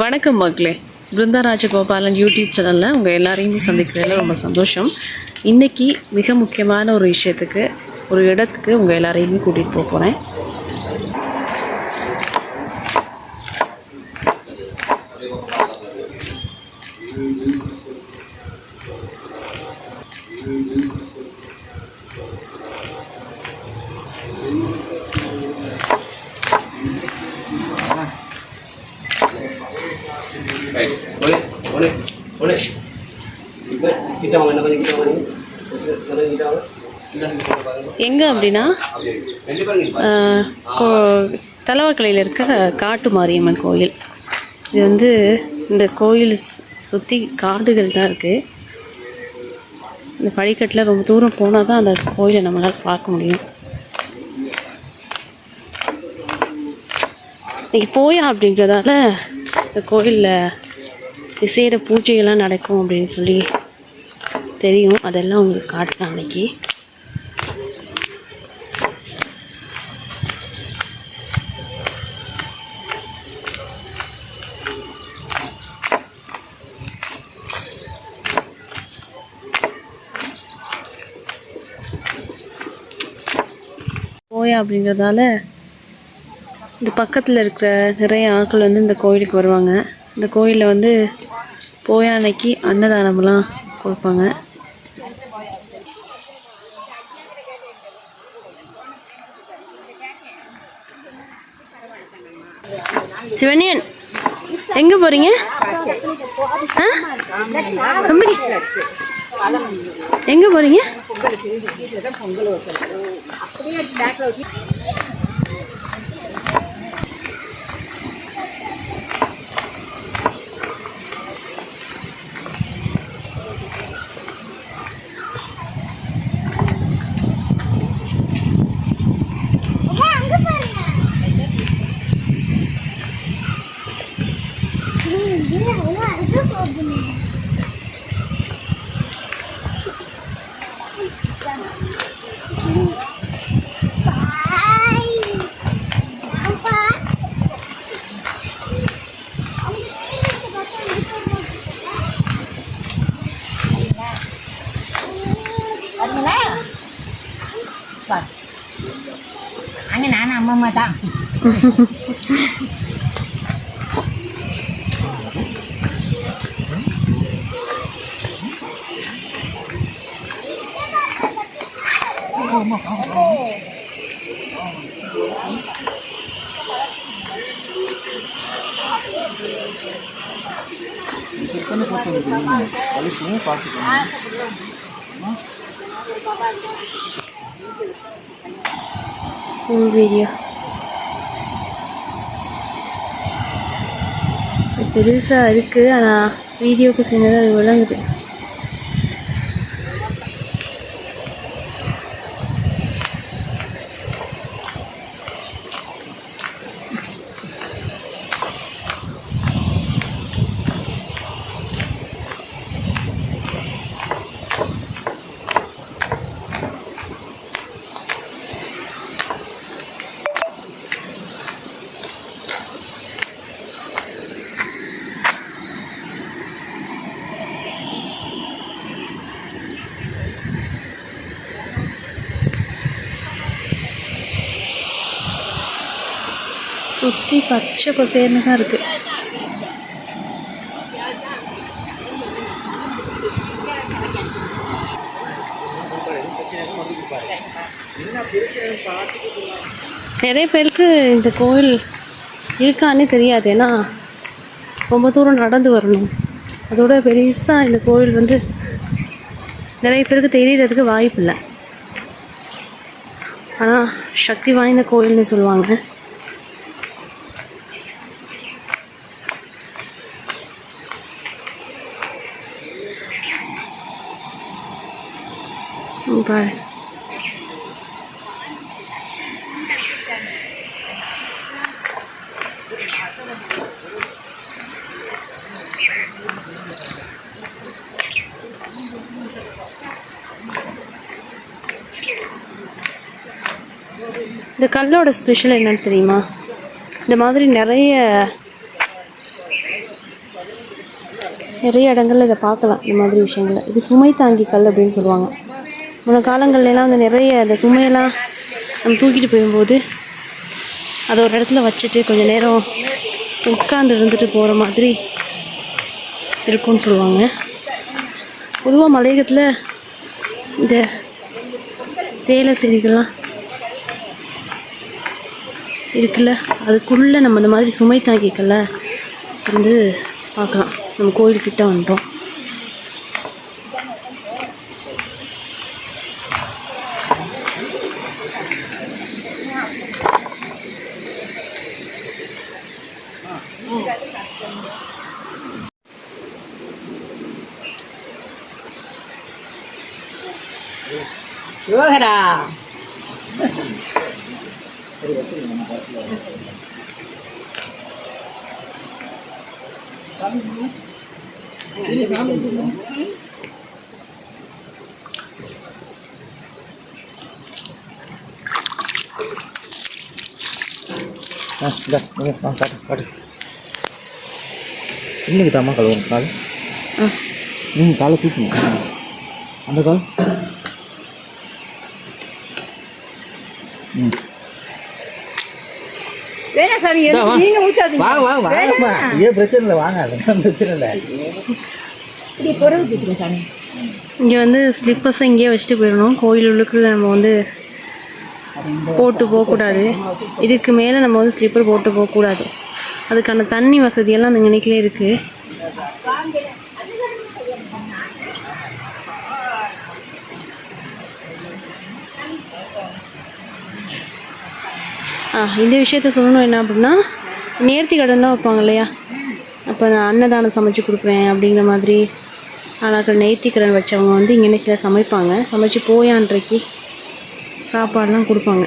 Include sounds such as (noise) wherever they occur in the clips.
வணக்கம் மக்களே. பிருந்தா ராஜகோபாலன் யூடியூப் சேனலில் உங்கள் எல்லாரையுமே சந்திக்கிறதுல ரொம்ப சந்தோஷம். இன்றைக்கி மிக முக்கியமான ஒரு விஷயத்துக்கு ஒரு இடத்துக்கு உங்கள் எல்லாரையுமே கூட்டிகிட்டு போக போகிறேன் kita எங்கே அப்படின்னா தலவாக்கலையில் இருக்க காட்டு மாரியம்மன் கோயில். இது வந்து இந்த கோயில் சுற்றி காடுகள் தான் இருக்குது இந்த படிக்கட்டில் ரொம்ப தூரம் போனால் தான் அந்த கோயிலை நம்மளால் பார்க்க முடியும். இன்னைக்கு போயா அப்படிங்கிறதால இந்த கோயிலில் விசேட பூஜைகள்லாம் நடக்கும் அப்படின்னு சொல்லி தெரியும். அதெல்லாம் உங்களுக்கு காட்டுறேன் அன்னைக்கு. போயா அப்படிங்கிறதால இந்த பக்கத்தில் இருக்கிற நிறைய ஆட்கள் வந்து இந்த கோயிலுக்கு வருவாங்க. இந்த கோயிலில் வந்து போயா அன்னைக்கு அன்னதானம்லாம் கொடுப்பாங்க. சிவனியன் எங்க போறீங்க ஆ? தம்பி எங்க போறீங்க அண்ணன் நானும் அம்மா (laughs) அம்மா தான் ஃபுல் வீடியோ பெருசாக இருக்குது ஆனால் வீடியோக்கு சின்னதாக அது விளங்குது சுற்றி பச்சை பசேர்னு தான் இருக்குது நிறைய பேருக்கு இந்த கோயில் இருக்கான்னே தெரியாது. ஏன்னா ரொம்ப தூரம் நடந்து வரணும். அதோட பெருசாக இந்த கோயில் வந்து நிறைய பேருக்கு தெரியறதுக்கு வாய்ப்பு இல்லை. ஆனால் சக்தி வாய்ந்த கோயில்னு சொல்லுவாங்க. பாரு இந்த கல்லோட ஸ்பெஷல் என்னன்னு தெரியுமா? இந்த மாதிரி நிறைய நிறைய இடங்கள்ல இதை பார்க்கலாம் இந்த மாதிரி விஷயங்களை. இது சுமை தாங்கி கல் அப்படின்னு சொல்லுவாங்க. முன்ன காலங்கள்லாம் வந்து நிறைய அந்த சுமையெல்லாம் நம்ம தூக்கிட்டு போகும்போது அதை ஒரு இடத்துல வச்சுட்டு கொஞ்சம் நேரம் உட்காந்து இருந்துட்டு போகிற மாதிரி இருக்கும்னு சொல்லுவாங்க. பொதுவாக மலையகத்தில் இந்த தேயிலை செடிகள்லாம் இருக்குல்ல அதுக்குள்ளே நம்ம இந்த மாதிரி சுமை தாங்கிக்கல வந்து பார்க்கலாம். நம்ம கோயில்கிட்ட வந்துட்டோம். யோகரா ஆ இந்த ஆ காட்டு காட்டு இன்னைக்கு தாம்மா கழுவணும் கால் நீங்கள் காலை தூக்கணும். அந்த கால்? வேணா சாமி. நீங்க ஊத்தாதீங்க. வாங்க வாங்க வாங்கம்மா ஏன் பிரச்சனை இல்லை வாங்க அதெல்லாம் பிரச்சனை இல்லை. இப்படி பொருள் கொடுத்துருங்க சாமி. இங்கே வந்து ஸ்லிப்பர்ஸை இங்கேயே வச்சுட்டு போயிடணும். கோயில் உள்ளுக்கு நம்ம வந்து போட்டு போகக்கூடாது. இதுக்கு மேலே நம்ம வந்து ஸ்லிப்பர் போட்டு போகக்கூடாது. அதுக்கான தண்ணி வசதியெல்லாம் அந்த நினைக்கலே இருக்குது இந்த விஷயத்த சொல்லணும் என்ன அப்படின்னா நேர்த்தி கடன்லாம் வைப்பாங்க இல்லையா? அப்போ நான் அன்னதானம் சமைச்சு கொடுப்பேன் அப்படிங்கிற மாதிரி ஆளாக்கள் நேர்த்திக்கடன் வச்சவங்க வந்து இங்கே நினைக்கல சமைப்பாங்க. சமைச்சு போயான்றைக்கு சாப்பாடெலாம் கொடுப்பாங்க.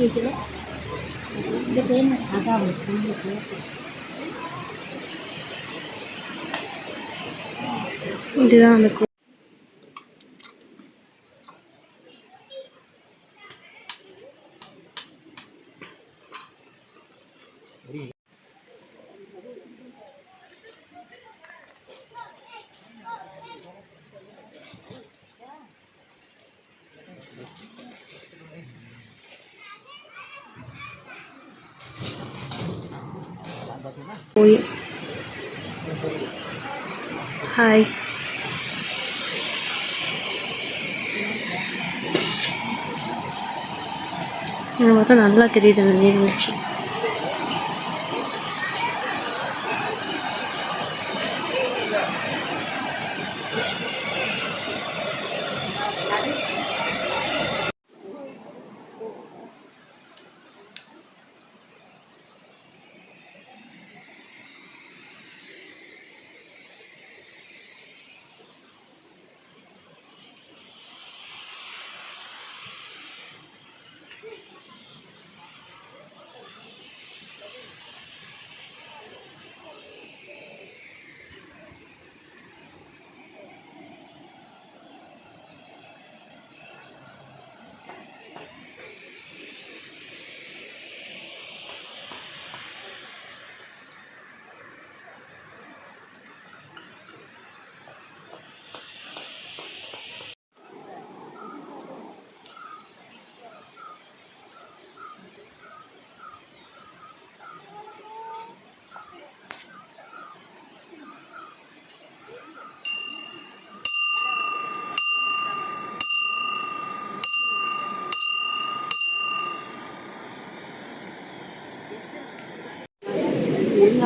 பேர் எழுதி வைக்கல இந்த பேர். அதான் இதுதான் அந்த போய். ஹாய் எனக்கு மட்டும் நல்லா தெரியுது அந்த நீர்வீழ்ச்சி.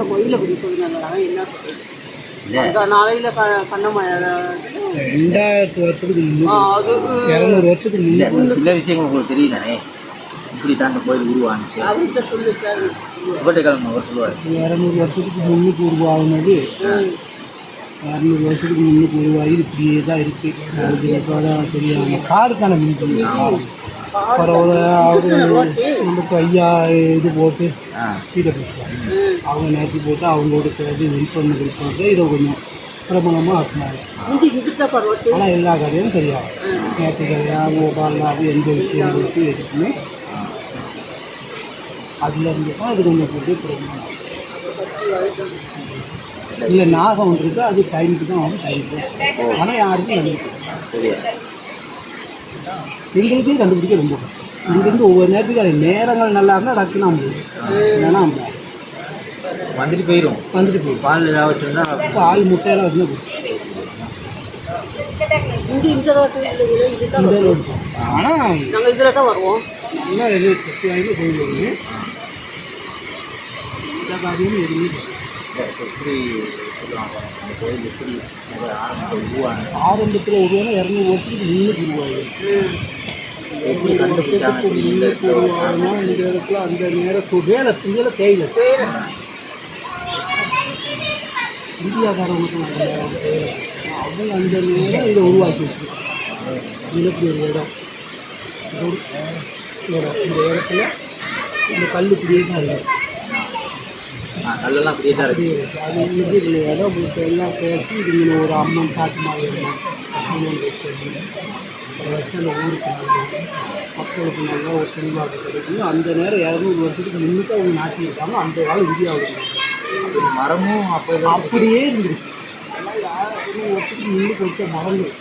என்ன கோயிலை சொல்லுங்க என்ன அந்த நாளையில் ரெண்டாயிரத்து வருஷத்துக்கு முன்னே அது இரநூறு வருஷத்துக்கு முன்னே. இல்லை சில விஷயங்கள் உங்களுக்கு தெரியுதானே? இப்படி தான் அந்த கோயில் உருவானுச்சு அவர்கிட்ட சொல்லிருக்காரு இவட்டைக்காலம் அவர் சொல்லுவார். இரநூறு வருஷத்துக்கு முன்னுக்கு உருவாகுனது இரநூறு வருஷத்துக்கு முன்னுக்கு உருவாகி இது இப்படியே தான் இருக்கு. அதுக்கு இப்போ தான் தெரியாம. காருக்கான மீன் பரவாயில்ல அவர் நமக்கு ஐயா இது போட்டு ஆ. சீடை பேசுவாங்க அவங்க நேர்த்தி போட்டு அவங்களோட பேசி வின் பண்ண போட்டு இதை கொஞ்சம் பிரபலமாக ஆக்குனாங்க ஆனால் எல்லா கதையும் சரியாகும். நேற்று கதையாக கோபாலில் அது எந்த விஷயம் போட்டு எதுக்குமே அதில் இருந்து தான் அது கொஞ்சம் போட்டு பிரபலம். இல்லை நாகம் ஒன்று இருக்கு அது டைமுக்கு தான் வரும் டைமுக்கு ஆனால் யாருக்கும் கண்டுபிடிக்கும் எங்களுக்கே கண்டுபிடிக்க ரொம்ப கஷ்டம். இங்கேருந்து ஒவ்வொரு நேரத்துக்கு அது நேரங்கள் நல்லா இருந்தால் டக்குன்னு அம்பு இல்லைன்னா வந்துட்டு போயிடும் வந்துட்டு போயிடும் பால் ஏதாவது வச்சுருந்தா பால் முட்டையெல்லாம் வந்து இதுதான் இந்த ரோடு ஆனால் நாங்கள் இதில் தான் வருவோம். நல்லா எது சக்தி வாய்ந்த கோயில் ஒன்று காரியம் எதுவுமே. எப்படி சொல்லுவாங்க அந்த கோயில் எப்படி ஆரம்பத்தில் உருவானுச்சு ஆரம்பத்தில் உருவான இரநூறு வருஷத்துக்கு முன்னுக்கு உருவாகுது எப்படி கண்டுபிடிச்சாங்க இந்த இடத்துல அந்த நேரம் வேலை இதில் தேயிலை தேயிலை அவங்க அந்த நேரம் இதை உருவாக்கி வச்சுருக்காங்க. ஒரு இடம். இடம் இந்த இடத்துல இந்த கல் இப்படியே தான் இருந்துச்சு ஆ கல்லெல்லாம் அப்படியே தான் இருக்கு. அது வந்து இந்த இடம் உங்களுக்கு எல்லாம் பேசி இதுங்க ஒரு அம்மன் பாட்டு மாதிரி அம்மன் வச்சு அந்த ஊருக்கு மக்களுக்கு நல்லா ஒரு செல்வாக்கு கிடைக்கும் அந்த நேரம் இரநூறு வருஷத்துக்கு முன்னுக்கு அவங்க நாட்டியிருக்காங்க அந்த காலம் இந்தியாவில் மரமும் அப்போ அப்படியே இருந்திருக்கு அதெல்லாம் யாரும் வருஷத்துக்கு முன்னுக்கு வச்ச மரங்கள்.